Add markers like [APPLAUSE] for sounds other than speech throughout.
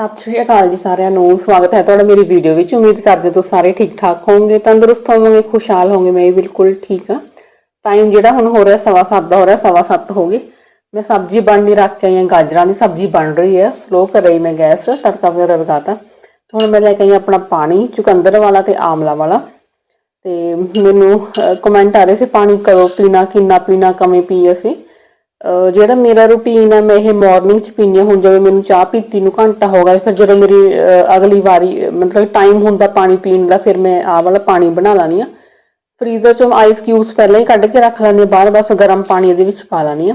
ਸਤਿ ਸ਼੍ਰੀ ਅਕਾਲ ਜੀ ਸਾਰਿਆਂ ਨੂੰ, ਸਵਾਗਤ ਹੈ ਤੁਹਾਡਾ ਮੇਰੀ ਵੀਡੀਓ ਵਿੱਚ। ਉਮੀਦ ਕਰਦੇ ਤੋਂ ਸਾਰੇ ਠੀਕ ਠਾਕ ਹੋਵੋਗੇ, ਤੰਦਰੁਸਤ ਹੋਵੋਗੇ, ਖੁਸ਼ਹਾਲ ਹੋਵੋਗੇ, ਮੈਂ ਬਿਲਕੁਲ ਠੀਕ ਹਾਂ। ਟਾਈਮ ਜਿਹੜਾ ਹੁਣ ਹੋ ਰਿਹਾ ਸਵਾ ਸੱਤ ਦਾ, ਹੋ ਰਿਹਾ ਸਵਾ ਸੱਤ ਹੋ ਗਏ। ਮੈਂ ਸਬਜ਼ੀ ਬਣਨੀ ਰੱਖ ਕੇ ਆਈ ਹਾਂ, ਗਾਜਰਾਂ ਦੀ ਸਬਜ਼ੀ ਬਣ ਰਹੀ ਹੈ। ਸਲੋ ਕਰ ਰਹੀ ਮੈਂ ਗੈਸ, ਤੜਕਾ ਵਗੈਰਾ ਲਗਾਤਾ। ਹੁਣ ਮੈਂ ਲੈ ਕੇ ਆਈ ਹਾਂ ਆਪਣਾ ਪਾਣੀ, ਚੁਕੰਦਰ ਵਾਲਾ ਤੇ ਆਮਲਾ ਵਾਲਾ। ਤੇ ਮੈਨੂੰ ਕਮੈਂਟ ਆ ਰਹੇ ਸੀ, ਪਾਣੀ ਕਦੋਂ ਪੀਣਾ ਕਿੰਨਾ, ਪੀਣਾ ਕਵੇਂ ਪੀ ਅਸੀਂ। ਜਿਹੜਾ ਮੇਰਾ ਰੁਟੀਨ ਆ, ਮੈਂ ਇਹ ਮਾਰਨਿੰਗ ਚ ਪੀਂਦੀ ਹਾਂ, ਹੁਣ ਜਦੋਂ ਮੈਨੂੰ ਚਾਹ ਪੀਤੀ ਨੂੰ ਘੰਟਾ ਹੋ ਗਿਆ, ਫਿਰ ਜਦੋਂ ਮੇਰੀ ਅਗਲੀ ਵਾਰੀ, ਮਤਲਬ ਟਾਈਮ ਹੁੰਦਾ ਪਾਣੀ ਪੀਣ ਦਾ, ਫਿਰ ਮੈਂ ਆਹ ਵਾਲਾ ਪਾਣੀ ਬਣਾ ਲਾਨੀ ਆ ਫ੍ਰੀਜ਼ਰ ਚੋਂ ਆਈਸ ਕਿਊਬਸ ਪਹਿਲਾਂ ਹੀ ਕੱਢ ਕੇ ਰੱਖ ਲੈਂਦੀ ਹਾਂ, ਬਾਹਰ ਬਸ ਗਰਮ ਪਾਣੀ ਇਹਦੇ ਵਿੱਚ ਪਾ ਲਾਨੀ ਆ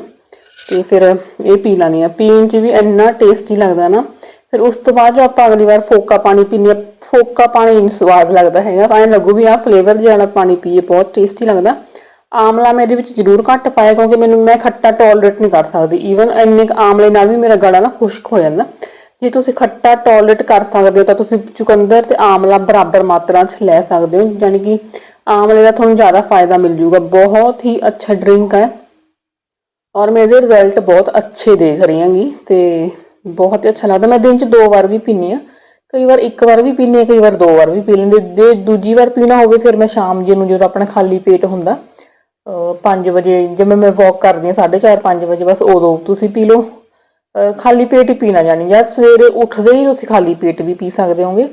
ਤੇ ਫਿਰ ਇਹ ਪੀ ਲਾਨੀ ਆ ਪੀਣ ਚ ਵੀ ਇੰਨਾ ਟੇਸਟੀ ਲੱਗਦਾ ਨਾ, ਫਿਰ ਉਸ ਤੋਂ ਬਾਅਦ ਜੋ ਆਪਾਂ ਅਗਲੀ ਵਾਰ ਫੋਕਾ ਪਾਣੀ ਪੀਂਦੇ ਆ ਫੋਕਾ ਪਾਣੀ ਸਵਾਦ ਲੱਗਦਾ ਹੈਗਾ, ਐਂ ਲੱਗੂ ਵੀ ਆ ਫਲੇਵਰ ਜਿਹਾ ਪਾਣੀ ਪੀਏ, ਬਹੁਤ ਟੇਸਟੀ ਲੱਗਦਾ। ਆਮਲਾ ਮੇਰੇ ਵਿੱਚ ਜ਼ਰੂਰ ਘੱਟ ਪਾਇਆ ਕਿਉਂਕਿ ਮੈਨੂੰ ਮੈਂ ਖੱਟਾ ਟੋਲਰੇਟ ਨਹੀਂ ਕਰ ਸਕਦੀ। ਈਵਨ ਇੰਨੇ ਕੁ ਆਮਲੇ ਨਾਲ ਵੀ ਮੇਰਾ ਗਲਾ ਨਾ ਖੁਸ਼ਕ ਹੋ ਜਾਂਦਾ। ਜੇ ਤੁਸੀਂ ਖੱਟਾ ਟੋਲਰੇਟ ਕਰ ਸਕਦੇ ਹੋ ਤਾਂ ਤੁਸੀਂ ਚੁਕੰਦਰ ਤੇ ਆਮਲਾ ਬਰਾਬਰ ਮਾਤਰਾ 'ਚ ਲੈ ਸਕਦੇ ਹੋ ਯਾਨੀ ਕਿ ਆਮਲੇ ਦਾ ਤੁਹਾਨੂੰ ਜ਼ਿਆਦਾ ਫਾਇਦਾ ਮਿਲ ਜੂਗਾ। ਬਹੁਤ ਹੀ ਅੱਛਾ ਡਰਿੰਕ ਹੈ। ਔਰ ਮੈਂ ਇਹਦੇ ਰਿਜ਼ਲਟ ਬਹੁਤ ਅੱਛੇ ਦੇਖ ਰਹੀ ਹਾਂਗੀ ਤੇ ਬਹੁਤ ਹੀ ਅੱਛਾ ਲੱਗਦਾ। ਮੈਂ ਦਿਨ 'ਚ ਦੋ ਵਾਰ ਵੀ ਪੀਂਦੀ ਆ ਕਈ ਵਾਰ ਇੱਕ ਵਾਰ ਵੀ ਪੀਂਦੀ ਹਾਂ, ਕਈ ਵਾਰ ਦੋ ਵਾਰ ਵੀ ਪੀ ਲੈਂਦੇ ਜੇ ਦੂਜੀ ਵਾਰ ਪੀਣਾ ਹੋਵੇ ਫਿਰ ਮੈਂ ਸ਼ਾਮ ਜੇ ਨੂੰ ਜਦੋਂ ਆਪਣਾ ਖਾਲੀ ਪੇਟ ਹੁੰਦਾ 5 ਵਜੇ, ਜਿਵੇਂ ਮੈਂ ਵਾਕ ਕਰਦੀ ਹਾਂ 4:30 5 ਵਜੇ, ਬਸ ਉਦੋਂ ਤੁਸੀਂ ਪੀ ਲਓ। ਖਾਲੀ ਪੇਟ ਹੀ ਪੀਣਾ ਜਾਣੀ। ਜਾਂ ਸਵੇਰੇ ਉੱਠਦੇ ਹੀ ਤੁਸੀਂ ਖਾਲੀ ਪੇਟ ਵੀ ਪੀ ਸਕਦੇ ਹੋਗੇ।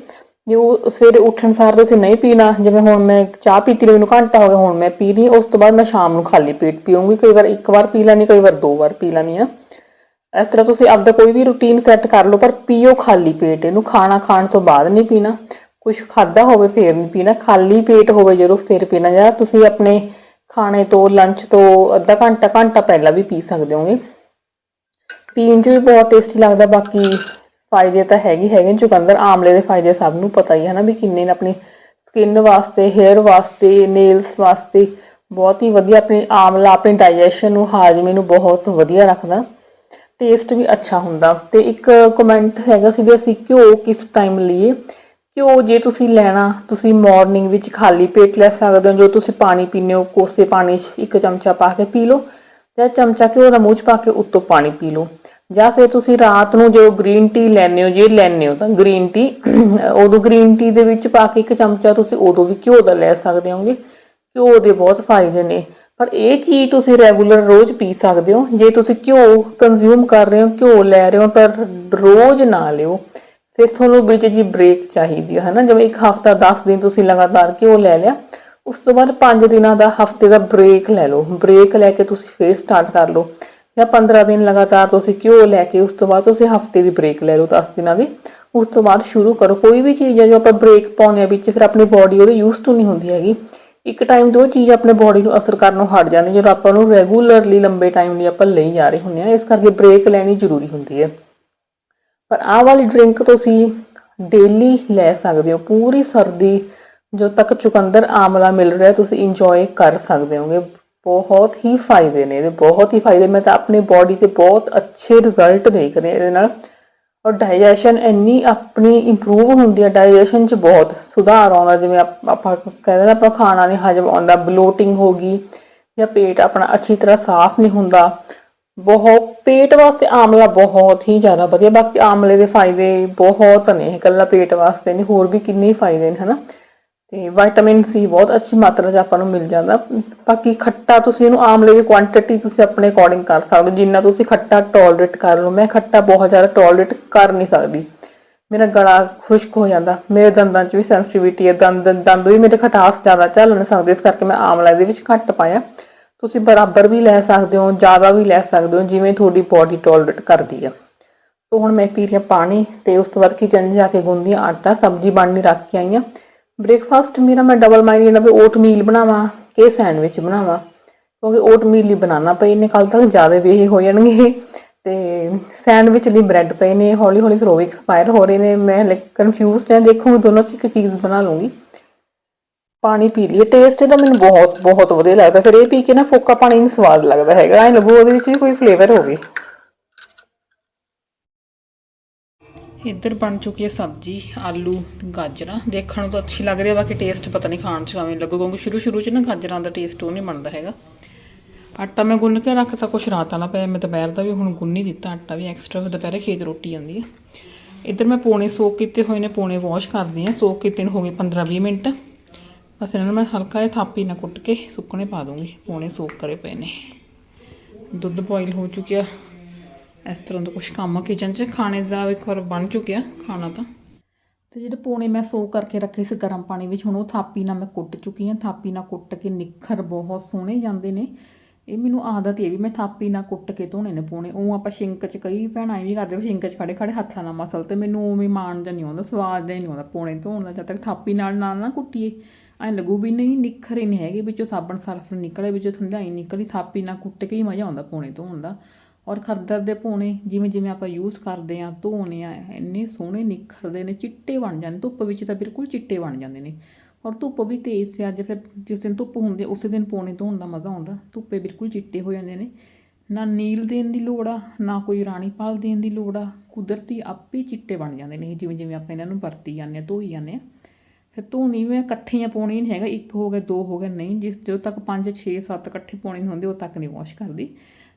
ਜੇ ਉਹ ਸਵੇਰੇ ਉੱਠਣ ਸਾਰ ਤੁਸੀਂ ਨਹੀਂ ਪੀਣਾ, ਜਿਵੇਂ ਹੁਣ ਮੈਂ ਚਾਹ ਪੀਤੀ ਨੂੰ, ਮੈਨੂੰ ਘੰਟਾ ਹੋ ਗਿਆ, ਹੁਣ ਮੈਂ ਪੀ ਲਈ ਉਸ ਤੋਂ ਬਾਅਦ ਮੈਂ ਸ਼ਾਮ ਨੂੰ ਖਾਲੀ ਪੇਟ ਪੀਉਂਗੀ ਕਈ ਵਾਰ ਇੱਕ ਵਾਰ ਪੀ ਲੈਣੀ ਕਈ ਵਾਰ ਦੋ ਵਾਰ ਪੀ ਲੈਣੀ ਆ ਇਸ ਤਰ੍ਹਾਂ ਤੁਸੀਂ ਆਪਦਾ ਕੋਈ ਵੀ ਰੁਟੀਨ ਸੈੱਟ ਕਰ ਲਓ, ਪਰ ਪੀਓ ਖਾਲੀ ਪੇਟ। ਇਹਨੂੰ ਖਾਣਾ ਖਾਣ ਤੋਂ ਬਾਅਦ ਨਹੀਂ ਪੀਣਾ। ਕੁਝ ਖਾਦਾ ਹੋਵੇ, ਫੇਰ ਨਹੀਂ ਪੀਣਾ। ਖਾਲੀ ਪੇਟ ਹੋਵੇ, ਜਦੋਂ ਫਿਰ ਪੀਣਾ ਜਾਂ ਤੁਸੀਂ ਆਪਣੇ ਖਾਣੇ ਤੋਂ ਲੰਚ ਤੋਂ, ਅੱਧਾ ਘੰਟਾ ਘੰਟਾ ਪਹਿਲਾਂ ਵੀ ਪੀ ਸਕਦੇ ਹੋਗੇ। ਪੀਣ 'ਚ ਵੀ ਬਹੁਤ ਟੇਸਟੀ ਲੱਗਦਾ, ਬਾਕੀ ਫਾਇਦੇ ਤਾਂ ਹੈਗੇ ਹੀ ਹੈਗੇ। ਚੁਕੰਦਰ ਆਮਲੇ ਦੇ ਫਾਇਦੇ ਸਭ ਨੂੰ ਪਤਾ ਹੀ ਹੈ ਨਾ ਵੀ ਕਿੰਨੇ ਨੇ ਆਪਣੀ ਸਕਿਨ ਵਾਸਤੇ ਹੇਅਰ ਵਾਸਤੇ ਨੇਲਸ ਵਾਸਤੇ। ਬਹੁਤ ਹੀ ਵਧੀਆ ਆਪਣੀ ਆਮਲਾ, ਆਪਣੀ ਡਾਈਜੈਸ਼ਨ ਨੂੰ, ਹਾਜ਼ਮੇ ਨੂੰ ਬਹੁਤ ਵਧੀਆ ਰੱਖਦਾ। ਟੇਸਟ ਵੀ ਅੱਛਾ ਹੁੰਦਾ। ਤੇ ਇੱਕ ਕਮੈਂਟ ਹੈਗਾ ਸੀ ਵੀ ਅਸੀਂ ਘਿਓ ਕਿਸ ਟਾਈਮ ਲਈਏ? ਘਿਓ ਜੇ ਤੁਸੀਂ ਲੈਣਾ, ਤੁਸੀਂ ਮਾਰਨਿੰਗ ਵਿੱਚ ਖਾਲੀ ਪੇਟ ਲੈ ਸਕਦੇ ਹੋ, ਜੋ ਤੁਸੀਂ ਪਾਣੀ ਪੀਂਦੇ ਹੋ, ਕੋਸੇ ਪਾਣੀ 'ਚ ਇੱਕ ਚਮਚਾ ਪਾ ਕੇ ਪੀ ਲਓ, ਜਾਂ ਚਮਚਾ ਘਿਓ ਦਾ ਮੂੰਹ 'ਚ ਪਾ ਕੇ ਉੱਤੋਂ ਪਾਣੀ ਪੀ ਲਓ। ਜਾਂ ਫਿਰ ਤੁਸੀਂ ਰਾਤ ਨੂੰ ਜੋ ਗ੍ਰੀਨ ਟੀ ਲੈਣੇ ਹੋ, ਜੇ ਲੈਣੇ ਹੋ ਤਾਂ ਗ੍ਰੀਨ ਟੀ ਉਦੋਂ ਗ੍ਰੀਨ ਟੀ ਦੇ ਵਿੱਚ ਪਾ ਕੇ ਇੱਕ ਚਮਚਾ ਤੁਸੀਂ ਉਦੋਂ ਵੀ ਘਿਓ ਦਾ ਲੈ ਸਕਦੇ ਹੋਗੇ। ਘਿਓ ਦੇ ਬਹੁਤ ਫਾਇਦੇ ਨੇ। ਪਰ ਇਹ ਚੀਜ਼ ਤੁਸੀਂ ਰੈਗੂਲਰ ਰੋਜ਼ ਪੀ ਸਕਦੇ ਹੋ। ਜੇ ਤੁਸੀਂ ਘਿਓ ਕੰਜ਼ਿਊਮ ਕਰ ਰਹੇ ਹੋ, ਘਿਓ ਲੈ ਰਹੇ ਹੋ ਤਾਂ ਰੋਜ਼ ਨਾ ਲਿਓ। ਫਿਰ ਤੁਹਾਨੂੰ ਵਿੱਚ ਜੀ ਬ੍ਰੇਕ ਚਾਹੀਦੀ ਹੈ ਹਨਾ? ਜਿਵੇਂ ਇੱਕ ਹਫਤਾ 10 ਦਿਨ ਤੁਸੀਂ ਲਗਾਤਾਰ ਘਿਓ ਲੈ ਲਿਆ, ਉਸ ਤੋਂ ਬਾਅਦ 5 ਦਿਨਾਂ ਦਾ ਹਫ਼ਤੇ ਦਾ ਬ੍ਰੇਕ ਲੈ ਲਓ। ਬ੍ਰੇਕ ਲੈ ਕੇ ਤੁਸੀਂ ਫੇਰ ਸਟਾਰਟ ਕਰ ਲਓ। ਜਾਂ 15 ਦਿਨ ਲਗਾਤਾਰ ਤੁਸੀਂ ਘਿਓ ਲੈ ਕੇ, ਉਸ ਤੋਂ ਬਾਅਦ ਤੁਸੀਂ ਹਫ਼ਤੇ ਦੀ ਬ੍ਰੇਕ ਲੈ ਲਓ 10 ਦਿਨਾਂ ਦੀ। ਉਸ ਤੋਂ ਬਾਅਦ ਸ਼ੁਰੂ ਕਰੋ। ਕੋਈ ਵੀ ਚੀਜ਼ ਹੈ ਜੋ ਆਪਾਂ ਬ੍ਰੇਕ ਪਾਉਂਦੇ ਆ ਵਿੱਚ, ਫਿਰ ਆਪਣੀ ਬਾਡੀ ਉਹਦੇ ਯੂਜ਼ ਟੂ ਨਹੀਂ ਹੁੰਦੀ ਹੈਗੀ। ਇੱਕ ਟਾਈਮ ਦੋ ਚੀਜ਼ ਆਪਣੇ ਬਾਡੀ ਨੂੰ ਅਸਰ ਕਰਨੋਂ ਹਟ ਜਾਂਦੀ ਜਦੋਂ ਆਪਾਂ ਉਹਨੂੰ ਰੈਗੂਲਰਲੀ ਲੰਬੇ ਟਾਈਮ ਲਈ ਆਪਾਂ ਲਈ ਜਾ ਰਹੇ ਹੁੰਦੇ ਆ ਇਸ ਕਰਕੇ ਬ੍ਰੇਕ ਲੈਣੀ ਜ਼ਰੂਰੀ ਹੁੰਦੀ ਹੈ। ਪਰ ਆਹ ਵਾਲੀ ਡਰਿੰਕ ਤੁਸੀਂ ਡੇਲੀ ਲੈ ਸਕਦੇ ਹੋ। ਪੂਰੀ ਸਰਦੀ ਜਦੋਂ ਤੱਕ ਚੁਕੰਦਰ ਆਮਲਾ ਮਿਲ ਰਿਹਾ, ਤੁਸੀਂ ਇੰਜੋਏ ਕਰ ਸਕਦੇ ਹੋਗੇ। ਬਹੁਤ ਹੀ ਫਾਇਦੇ ਨੇ ਇਹਦੇ, ਬਹੁਤ ਹੀ ਫਾਇਦੇ। ਮੈਂ ਤਾਂ ਆਪਣੇ ਬਾਡੀ ਤੇ ਬਹੁਤ ਅੱਛੇ ਰਿਜ਼ਲਟ ਦੇਖ ਰਹੀ ਇਹਦੇ ਨਾਲ। ਔਰ ਡਾਈਜੈਸ਼ਨ ਇੰਨੀ ਆਪਣੀ ਇੰਪਰੂਵ ਹੁੰਦੀ ਹੈ ਡਾਈਜੈਸ਼ਨ 'ਚ ਬਹੁਤ ਸੁਧਾਰ ਆਉਂਦਾ। ਜਿਵੇਂ ਆਪ- ਆਪਾਂ ਕਹਿੰਦੇ ਨਾ, ਆਪਾਂ ਖਾਣਾ ਨਹੀਂ ਹਜਮ ਆਉਂਦਾ ਬਲੋਟਿੰਗ ਹੋ ਗਈ ਜਾਂ ਪੇਟ ਆਪਣਾ ਅੱਛੀ ਤਰ੍ਹਾਂ ਸਾਫ਼ ਨਹੀਂ ਹੁੰਦਾ। ਬਹੁਤ, ਪੇਟ ਵਾਸਤੇ ਆਮਲਾ ਬਹੁਤ ਹੀ ਜ਼ਿਆਦਾ ਵਧੀਆ, ਬਾਕੀ ਆਮਲੇ ਦੇ ਫਾਇਦੇ ਬਹੁਤ ਨੇ ਇਹ ਇਕੱਲਾ ਪੇਟ ਵਾਸਤੇ ਨਹੀਂ, ਹੋਰ ਵੀ ਕਿੰਨੇ ਹੀ ਫਾਇਦੇ ਨੇ, ਹਨਾ? ਤੇ ਵਿਟਾਮਿਨ ਸੀ ਬਹੁਤ ਅੱਛੀ ਮਾਤਰਾ 'ਚ ਆਪਾਂ ਨੂੰ ਮਿਲ ਜਾਂਦਾ। ਬਾਕੀ ਖੱਟਾ ਤੁਸੀਂ ਇਹਨੂੰ ਆਮਲੇ ਦੀ ਕੁਆਂਟੀਟੀ ਤੁਸੀਂ ਆਪਣੇ ਅਕੋਰਡਿੰਗ ਕਰ ਸਕਦੇ ਜਿੰਨਾ ਤੁਸੀਂ ਖੱਟਾ ਟੋਲਰੇਟ ਕਰ ਲਓ, ਮੈਂ ਖੱਟਾ ਬਹੁਤ ਜ਼ਿਆਦਾ ਟੋਲਰੇਟ ਕਰ ਨਹੀਂ ਸਕਦੀ। ਮੇਰਾ ਗਲਾ ਖੁਸ਼ਕ ਹੋ ਜਾਂਦਾ, ਮੇਰੇ ਦੰਦਾਂ 'ਚ ਵੀ ਸੈਂਸਿਟੀਵਿਟੀ ਹੈ, ਦੰਦ ਦੰਦ ਵੀ ਮੇਰੇ ਖਟਾਸ ਜ਼ਿਆਦਾ ਝੱਲ ਨਹੀਂ ਸਕਦੇ, ਇਸ ਕਰਕੇ ਮੈਂ ਆਮਲਾ ਇਹਦੇ ਵਿੱਚ ਘੱਟ ਪਾਇਆ। ਤੁਸੀਂ ਬਰਾਬਰ ਵੀ ਲੈ ਸਕਦੇ ਹੋ, ਜ਼ਿਆਦਾ ਵੀ ਲੈ ਸਕਦੇ ਹੋ, ਜਿਵੇਂ ਤੁਹਾਡੀ ਬੋਡੀ ਟੋਲਰੇਟ ਕਰਦੀ ਆ। ਸੋ ਹੁਣ ਮੈਂ ਪੀ ਰਹੀ ਪਾਣੀ ਤੇ ਉਸ ਤੋਂ ਬਾਅਦ ਕਿਚਨ 'ਚ ਜਾ ਕੇ ਗੁੰਦੀ ਹਾਂ ਆਟਾ, ਸਬਜ਼ੀ ਬਣਨੀ ਰੱਖ ਕੇ ਆਈ ਹਾਂ। ਬ੍ਰੇਕਫਾਸਟ ਮੇਰਾ ਮੈਂ ਡਬਲ ਮਾਈਂਡ ਵੀ ਓਟ ਮੀਲ ਬਣਾਵਾਂ ਕਿ ਸੈਂਡਵਿਚ ਬਣਾਵਾਂ, ਕਿਉਂਕਿ ਓਟ ਮੀਲ ਹੀ ਬਣਾਉਣਾ ਪਈ ਨੇ ਕੱਲ ਤੱਕ ਜ਼ਿਆਦਾ ਵੇਹੇ ਹੋ ਜਾਣਗੇ। ਤੇ ਸੈਂਡਵਿਚ ਲਈ ਬ੍ਰੈਡ ਪਏ ਨੇ ਹੌਲੀ ਹੌਲੀ ਫਿਰ ਉਹ ਵੀ ਐਕਸਪਾਇਰ ਹੋ ਰਹੇ ਨੇ। ਮੈਂ ਲਾਈਕ ਕਨਫਿਊਜ਼ਡ ਹਾਂ, ਦੇਖੋ ਦੋਨੋਂ ਚ ਇੱਕ ਚੀਜ਼ ਬਣਾ ਲੂੰਗੀ ਪਾਣੀ ਪੀ ਲਈਏ। ਟੇਸਟ ਇਹਦਾ ਮੈਨੂੰ ਬਹੁਤ ਬਹੁਤ ਵਧੀਆ ਲੱਗਦਾ। ਫਿਰ ਇਹ ਪੀ ਕੇ ਨਾ ਫੋਕਾ ਪਾਣੀ ਨਹੀਂ ਸਵਾਦ ਲੱਗਦਾ ਹੈਗਾ। ਐ ਲੱਗੂ ਉਹਦੇ ਵਿੱਚ ਵੀ ਕੋਈ ਫਲੇਵਰ ਹੋਵੇ ਇੱਧਰ ਬਣ ਚੁੱਕੀ ਹੈ ਸਬਜ਼ੀ, ਆਲੂ, ਗਾਜਰਾਂ। ਦੇਖਣ ਨੂੰ ਤਾਂ ਅੱਛੀ ਲੱਗ ਰਹੀ ਹੈ, ਬਾਕੀ ਟੇਸਟ ਪਤਾ ਨਹੀਂ ਖਾਣ 'ਚ ਕਿਵੇਂ ਲੱਗੂ, ਕਿਉਂਕਿ ਸ਼ੁਰੂ ਸ਼ੁਰੂ 'ਚ ਨਾ ਗਾਜਰਾਂ ਦਾ ਟੇਸਟ ਉਹ ਨਹੀਂ ਬਣਦਾ ਹੈਗਾ। ਆਟਾ ਮੈਂ ਗੁੰਨ ਕੇ ਰੱਖਤਾ ਕੁਛ ਰਾਤ ਵਾਲਾ ਪਿਆ, ਮੈਂ ਦੁਪਹਿਰ ਦਾ ਵੀ ਹੁਣ ਗੁੰਨ ਹੀ ਦਿੱਤਾ। ਆਟਾ ਵੀ ਐਕਸਟਰਾ ਦੁਪਹਿਰੇ ਖੇਤ ਰੋਟੀ ਆਉਂਦੀ ਹੈ। ਇੱਧਰ ਮੈਂ ਪੋਣੇ ਸੋਕ ਕੀਤੇ ਹੋਏ ਨੇ, ਪੋਣੇ ਵਾਸ਼ ਕਰਦੀ ਆ ਸੋਕ ਕੀਤੇ ਨੂੰ ਹੋ ਗਏ 15-20 ਮਿੰਟ। ਬਸ ਇਹਨਾਂ ਨੂੰ ਮੈਂ ਹਲਕਾ ਜਿਹਾ ਥਾਪੀ ਨਾਲ ਕੁੱਟ ਕੇ ਸੁੱਕਣੇ ਪਾ ਦੂੰਗੀ, ਪੋਣੇ ਸੋਕ ਕਰੇ ਪਏ ਨੇ। ਦੁੱਧ ਬੋਇਲ ਹੋ ਚੁੱਕਿਆ। ਇਸ ਤਰ੍ਹਾਂ ਦਾ ਕੁਝ ਕੰਮ ਕਿਚਨ 'ਚ, ਖਾਣੇ ਦਾ ਇੱਕ ਵਾਰ ਬਣ ਚੁੱਕਿਆ ਖਾਣਾ ਤਾਂ। ਤੇ ਜਿਹੜੇ ਪੋਣੇ ਮੈਂ ਸੋ ਕਰਕੇ ਰੱਖੇ ਸੀ ਗਰਮ ਪਾਣੀ ਵਿੱਚ, ਹੁਣ ਉਹ ਥਾਪੀ ਨਾਲ ਮੈਂ ਕੁੱਟ ਚੁੱਕੀ ਹਾਂ। ਥਾਪੀ ਨਾਲ ਕੁੱਟ ਕੇ ਨਿੱਖਰ ਬਹੁਤ ਸੋਹਣੇ ਜਾਂਦੇ ਨੇ। ਇਹ ਮੈਨੂੰ ਆਦਤ ਹੈ ਵੀ ਮੈਂ ਥਾਪੀ ਨਾਲ ਕੁੱਟ ਕੇ ਧੋਣੇ ਨੇ ਪੋਣੇ। ਉਹ ਆਪਾਂ ਸ਼ਿੰਕ 'ਚ ਕਈ ਭੈਣਾਂ ਇਹ ਵੀ ਕਰਦੇ ਵੀ ਸ਼ਿੰਕ 'ਚ ਖੜੇ ਖੜੇ ਹੱਥਾਂ ਨਾਲ ਮਸਲ ਤੇ ਮੈਨੂੰ ਉਵੇਂ ਮਾਣ ਜਾਂ ਨਹੀਂ ਆਉਂਦਾ, ਸਵਾਦ ਜਿਹਾ ਨਹੀਂ ਆਉਂਦਾ ਪੋਣੇ ਧੋਣ ਦਾ, ਜਦ ਤੱਕ ਥਾਪੀ ਨਾਲ ਨਾਲ ਨਾ ਕੁੱਟੀਏ। ਐਂ ਲੱਗੂ ਵੀ ਨਹੀਂ, ਨਿੱਖਰੇ ਨਹੀਂ ਹੈਗੇ, ਵਿੱਚੋਂ ਸਾਬਣ ਸਰਫ ਨਿਕਲੇ, ਵਿੱਚੋਂ ਠੰਡਾਈ ਨਿਕਲੀ, ਥਾਪੀ ਨਾਲ ਕੁੱਟ ਕੇ ਹੀ ਮਜ਼ਾ ਆਉਂਦਾ ਪੋਣੇ ਧੋਣ ਦਾ। ਔਰ ਖਰਦਰ ਦੇ ਪੋਣੇ ਜਿਵੇਂ ਜਿਵੇਂ ਆਪਾਂ ਯੂਜ਼ ਕਰਦੇ ਆ ਧੋਣੇ ਆ, ਇੰਨੇ ਸੋਹਣੇ ਨਿਖਰਦੇ ਨੇ, ਚਿੱਟੇ ਬਣ ਜਾਂਦੇ, ਧੁੱਪ ਵਿੱਚ ਤਾਂ ਬਿਲਕੁਲ ਚਿੱਟੇ ਬਣ ਜਾਂਦੇ ਨੇ। ਔਰ ਧੁੱਪ ਵੀ ਤੇਜ਼ ਸੀ, ਅੱਜ ਫਿਰ ਜਿਸ ਦਿਨ ਧੁੱਪ ਹੁੰਦੀ, ਉਸੇ ਦਿਨ ਪੋਣੇ ਧੋਣ ਦਾ ਮਜ਼ਾ ਆਉਂਦਾ, ਧੁੱਪੇ ਬਿਲਕੁਲ ਚਿੱਟੇ ਹੋ ਜਾਂਦੇ ਨੇ। ਨਾ ਨੀਲ ਦੇਣ ਦੀ ਲੋੜ ਆ, ਨਾ ਕੋਈ ਰਾਣੀ ਪਾਲ ਦੇਣ ਦੀ ਲੋੜ ਆ, ਕੁਦਰਤੀ ਆਪੇ ਹੀ ਚਿੱਟੇ ਬਣ ਜਾਂਦੇ ਨੇ ਜਿਵੇਂ ਜਿਵੇਂ ਆਪਾਂ ਇਹਨਾਂ ਨੂੰ ਵਰਤੀ ਜਾਂਦੇ ਆ ਧੋਈ ਜਾਂਦੇ ਆ ਫਿਰ ਧੋਣੀ ਵੀ ਇਕੱਠੀਆਂ ਪਾਉਣੀ ਨਹੀਂ ਹੈਗਾ, ਇੱਕ ਹੋ ਗਿਆ ਦੋ ਹੋ ਗਿਆ ਨਹੀਂ, ਜਿਸ ਜਦੋਂ ਤੱਕ 5 6 7 ਇਕੱਠੇ ਪਾਉਣੇ ਨਹੀਂ ਹੁੰਦੇ, ਉਹ ਤੱਕ ਨਹੀਂ ਵਾਸ਼ ਕਰਦੀ।